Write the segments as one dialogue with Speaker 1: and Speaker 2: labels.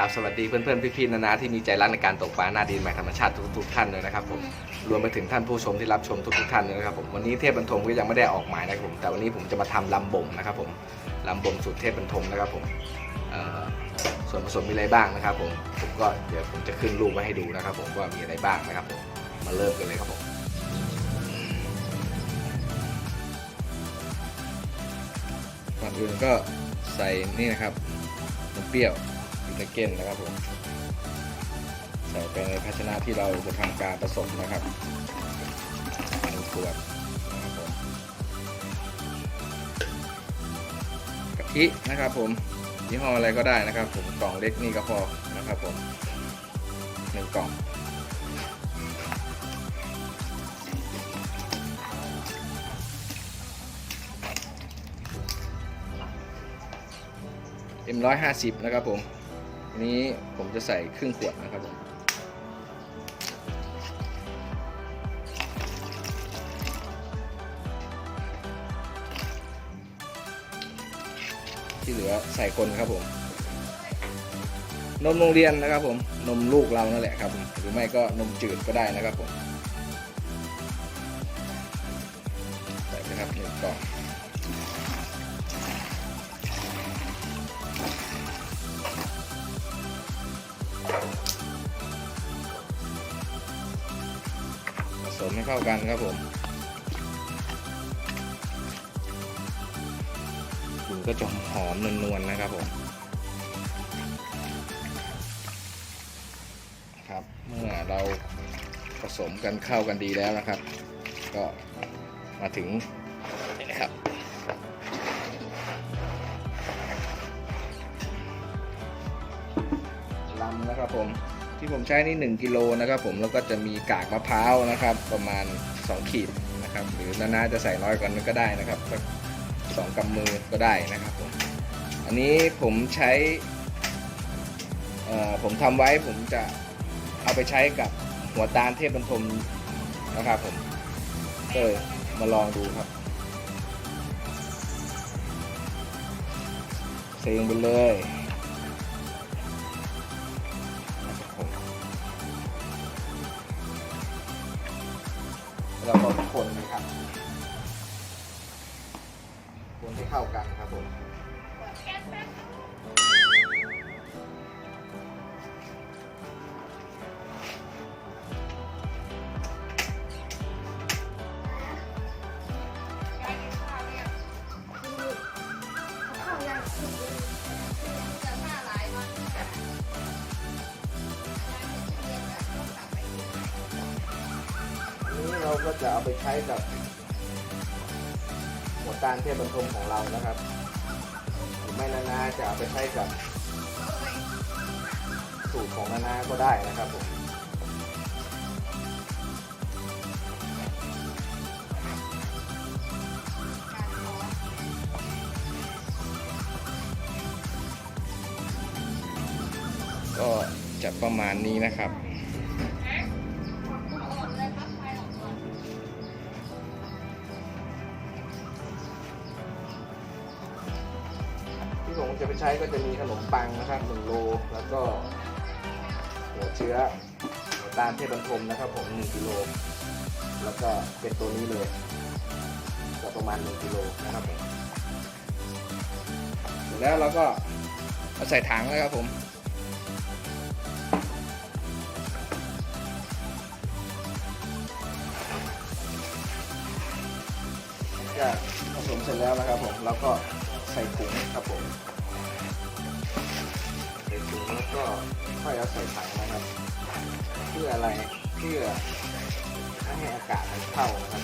Speaker 1: ราบสวัสดีเพื่อนๆพี่ๆนานาที่มีใจรักในการตกปลาหน้าดินใหม่ธรรมชาติทุกๆท่านเลยนะครับผมรวมไปถึงท่านผู้ชมที่รับชมทุกๆท่านเลยนะครับผมวันนี้เทพบรรทมก็ยังไม่ได้ออกหมายนะครับผมแต่วันนี้ผมจะมาทำลำบ่มนะครับผมลำบ่มสูตรเทพบรรทมนะครับผมส่วนผสมมีอะไรบ้างนะครับผมผมก็เดี๋ยวผมจะขึ้นรูปไว้ให้ดูนะครับ ผมว่ามีอะไรบ้างนะครับผมมาเริ่มกันเลยครับผมก่อนอื่นก็ใส่นี่นะครับนมเปรี้ยว เกนนะครับผมใส่ไปในภาชนะที่เราจะทำการผสมนะครับหนึ่งขวดนะครับผมกะทินะครับผมยี่ห้ออะไรก็ได้นะครับ ผมกล่องเล็กนี่ก็พอนะครับผมหนึ่งกล่องเอ็มร้อยห้าสิบนะครับผม นี้ผมจะใส่ครึ่งขวดนะครับผมที่เหลือใส่คนครับผม นมโรงเรียนนะครับผม นมลูกเรานั่นแหละครับ หรือไม่ก็นมจืดก็ได้นะครับผม ใส่ไปครับหนึ่งกล่อง มให้เข้ากันครับผมกลิ่นก็จะหอมนวลๆนะครับผมครับเมื่อเราผสมกันเข้ากันดีแล้วนะครับ ก็มาถึงนี่นะครับลำนะครับผม ที่ผมใช้นี่ 1กิโลนะครับผมแล้วก็จะมีกากมะพร้าวนะครับ ประมาณ 2 ขีดนะครับ หรือนาๆจะใส่น้อยกว่านั้นก็ได้นะครับสักสองกำมือก็ได้นะครับผมอันนี้ผมใช้ผมทำไว้ผมจะเอาไปใช้กับหัวตาลเทพบรรทมนะครับผมก็เลยมาลองดูครับเซงไปเลย เราก็คนนะครับ คนให้เข้ากันครับผม ก็จะเอาไปใช้กับหัวตาลเทพบรรทมของเรานะครับหรือไม่นานาจะเอาไปใช้กับสูตรของนานาก็ได้นะครับผมก็จะประมาณนี้นะครับ ที่ผมจะไปใช้ก็จะมีขนมปังนะครับ1โลแล้วก็หัวเชื้อหัวตาลเทพบรรทมนะครับผม1กิโลแล้วก็เป็นตัวนี้เลยก็ประมาณ1กิโลนะครับผมเสร็จแล้วเราก็เอาใส่ถังนะครับผมจะผสมเสร็จแล้วนะครับผมแล้วก็ ใส่ถุงครับผมใส่ถุงแล้วก็ค่อยเอาใส่ถังนะครับ เพื่ออะไรเพื่อไม่ให้อากาศมันเข้านะครับ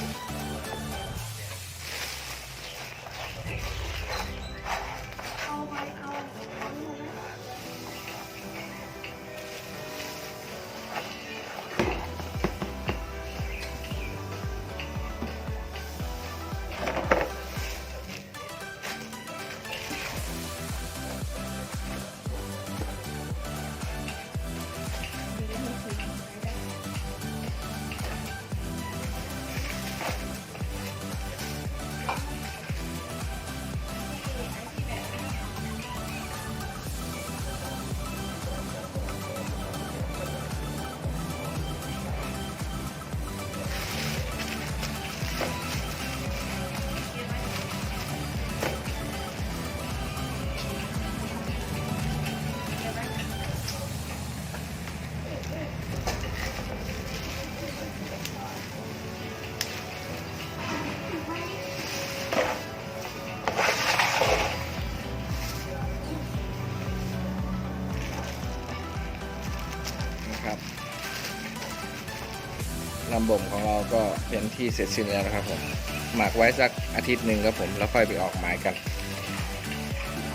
Speaker 1: ครับลำบ่มของเราก็เป็นที่เสร็จสิ้นแล้วนะครับผมหมักไว้สักอาทิตย์หนึ่งครับผมแล้วค่อยไปออกหมายกัน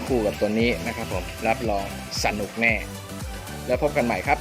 Speaker 1: คู่กับตัวนี้นะครับผมรับรองสนุกแน่ แล้วพบกันใหม่ครับ